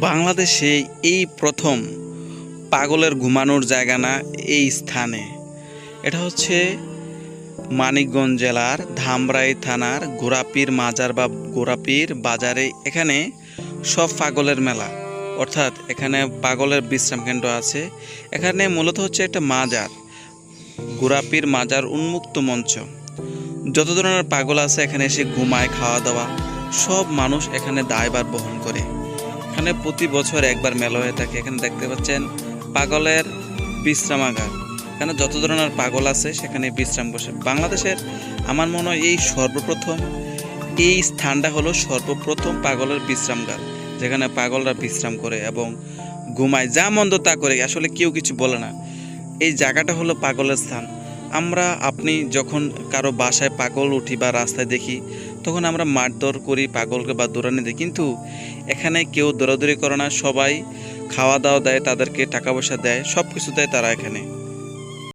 বাংলাদেশে এই প্রথম পাগলের ঘুমানোর জায়গা না এই স্থানে। এটা হচ্ছে মানিকগঞ্জ জেলার ধামরাই থানার গোরাপীর মাজার বা গোরাপীর বাজারে। এখানে সব পাগলের মেলা, অর্থাৎ এখানে পাগলের বিশ্রাম কেন্দ্র আছে। এখানে মূলত হচ্ছে একটা মাজার, গোরাপীর মাজার উন্মুক্ত মঞ্চ। যত ধরনের পাগল আছে, এখানে এসে ঘুমায় খাওয়া দাওয়া সব মানুষ এখানে দায়ভার বহন করে। এখানে প্রতি বছর একবার মেলা হয়ে থাকে। এখানে দেখতে পাচ্ছেন পাগলের বিশ্রামাগার। এখানে যত ধরনের পাগল আছে সেখানে বিশ্রাম বসে। বাংলাদেশের আমার মনে হয় এই সর্বপ্রথম, এই স্থানটা হলো সর্বপ্রথম পাগলের বিশ্রামগার, যেখানে পাগলরা বিশ্রাম করে এবং ঘুমায়। যা মন্দ তা করে, আসলে কেউ কিছু বলে না। এই জায়গাটা হলো পাগলের স্থান। আমরা আপনি যখন কারও বাসায় পাগল উঠি বা রাস্তায় দেখি, তখন আমরা মারধর করি, পাগলকে বা দৌড়ানি দিই। কিন্তু এখানে কেউ দৌড়াদৌড়ি করে না, সবাই খাওয়া দাওয়া দেয়, তাদেরকে টাকা পয়সা দেয় সব কিছু দেয় তারা এখানে।